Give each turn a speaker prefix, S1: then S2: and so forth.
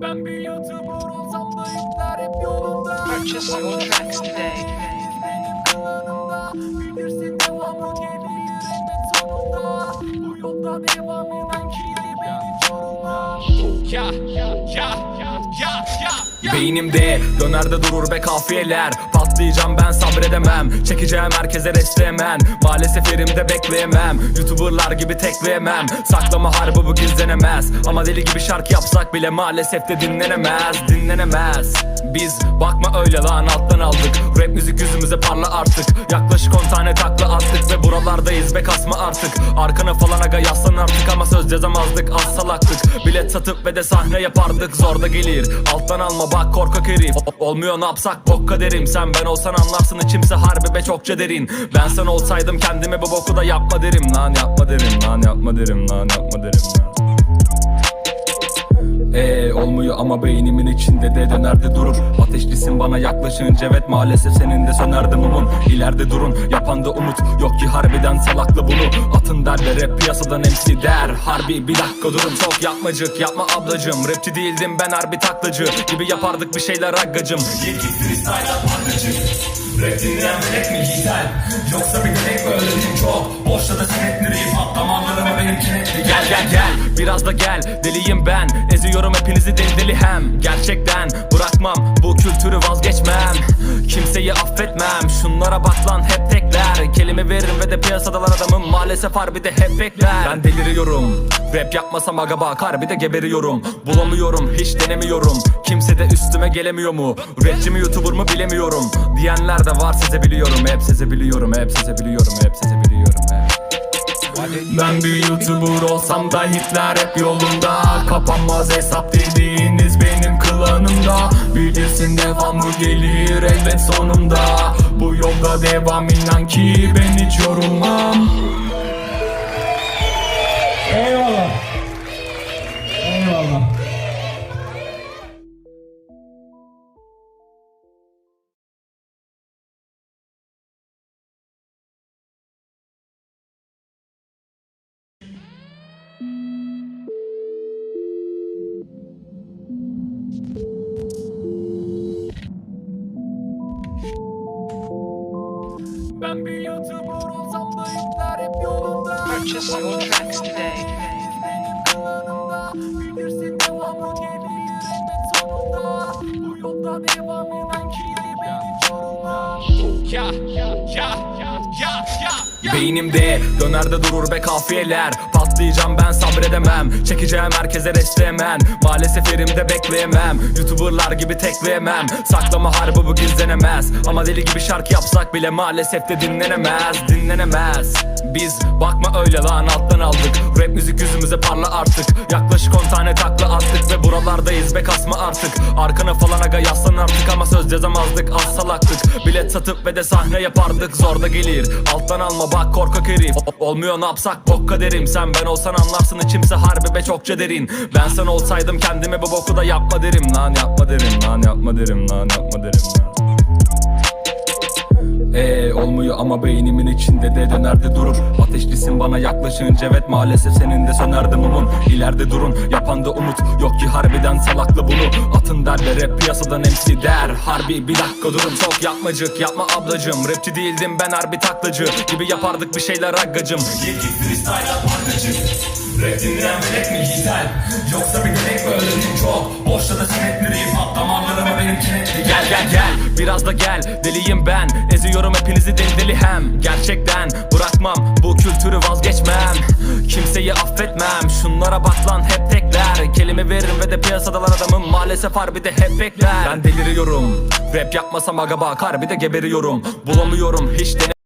S1: Ben bir youtuber olsam da
S2: hep yolunda. Purchase your tracks today.
S3: Beynimde döner de durur be kafiyeler. Patlayacağım ben sabredemem. Çekeceğim herkese restleyemen Maalesef yerimde bekleyemem. Youtuberlar gibi tekleyemem. Saklama harbi bu gizlenemez. Ama deli gibi şarkı yapsak bile maalesef de dinlenemez. Dinlenemez. Biz bakma öyle lan alttan aldık. Rap müzik yüzümüze parla artık. Yaklaşık 10 tane takla attık Ve buralardayız be kasma artık. Arkana falan aga yaslan artık Ama söz yazamazdık. Az salaktık Bilet satıp ve de sahne yapardık. Zor da gelir. Alttan alma bak korkak herif Olmuyor ne yapsak bok kaderim. Sen ben olsan anlarsın içimse harbi be çokça derin. Ben sen olsaydım kendime bu boku da yapma derim. Lan yapma derim lan yapma derim lan yapma derim. Lan ee, olmuyor ama beynimin içinde de dönerdi durur Ateşlisin bana yaklaşınca evet maalesef senin de sönerdi mumun İleride durun yapan da umut. Yok ki harbiden salaklı bunu. Atın derler rap piyasadan MC der. Harbi bir dakika durun çok yapmacık. Yapma ablacım Rapçi değildim ben harbi taklacı. Gibi yapardık bir şeyler aggacım Yedi freestyle atmacık Rap dinleyen melek mi yiğitel Yoksa bir denek mi öğrendim çok Boşta da senetli rap at damarlarıma benim kenetli. Gel gel gel. Biraz da gel deliyim ben. Eziyorum hepinizi deli deli hem. Gerçekten bırakmam bu kültürü vazgeçmem. Kimseyi affetmem. Şunlara bak lan hep tekler. Kelime veririm ve de piyasadalar adamım. Maalesef harbi de hep bekler. Ben deliriyorum. Rap yapmasam aga bak harbi de geberiyorum. Bulamıyorum hiç denemiyorum. Kimse de üstüme gelemiyor mu? Rapçi mi youtuber mı bilemiyorum. Diyenler de var size biliyorum Hep size biliyorum hep size biliyorum Hep size biliyorum ben bir YouTuber olsam da hitler hep yolunda. Kapanmaz hesap dediğiniz benim klanımda. Bilirsin devamı gelir elbet sonunda. Bu yolda devam inan ki ben hiç yorulmam
S1: youtuber olsam da hitler hep yolunda.
S4: Purchase your tracks today.
S1: benim Bilirsin devamı gelir elbet sonunda. Bu yolda devam eden kiri beni çorumla
S2: ya ya ya ya ya ya
S3: Beynimde döner de durur be kafiyeler. Patlayacağım ben sabredemem. Çekeceğim herkese restleyemen Maalesef yerimde bekleyemem. Youtuberlar gibi tekleyemem. Saklama harbi bu gizlenemez. Ama deli gibi şarkı yapsak bile maalesef de dinlenemez. Dinlenemez Biz bakma öyle lan alttan aldık. Rap müzik yüzümüze parla artık. Yaklaşık 10 tane takla attık Ve buralardayız be kasma artık. Arkana falan aga yaslan artık Ama söz yazamazdık az salaktık Bilet satıp ve de sahne yapardık Zor da gelir. Alttan alma bak korkak herif. Olmuyor ne yapsak bok kaderim Sen ben olsan anlarsın içimse harbi be çokça derin. Ben sen olsaydım kendime bu boku da yapma derim. Lan yapma derim lan yapma derim lan yapma derim lan ee, olmuyor ama beynimin içinde de dönerdi durur Ateşlisin bana yaklaşınca evet maalesef senin de sönerdi mumun İleride durun yapan da umut yok ki harbiden salaklı bunu. Atın derler rap piyasadan MC der. Harbi bir dakika durun çok yapmacık. Yapma ablacım Rapçi değildim ben harbi taklacı. Gibi yapardık bir şeyler aggacım Yedi freestyle atmacık Rap dinleyen melek mi yiğitel Yoksa bir denek mi öğrendim çok? Boşta da senetli rap at damarlarıma benim kenetli Gel gel gel. Biraz da gel. Deliyim ben. Eziyorum hepinizi deli deli hem. Gerçekten bırakmam. Bu kültürü vazgeçmem. Kimseyi affetmem. Şunlara bak lan hep tekler. Kelime veririm ve de piyasadalar adamım. Maalesef harbi de hep bekler. Ben deliriyorum. Rap yapmasam aga bak harbi de geberiyorum. Bulamıyorum hiç dene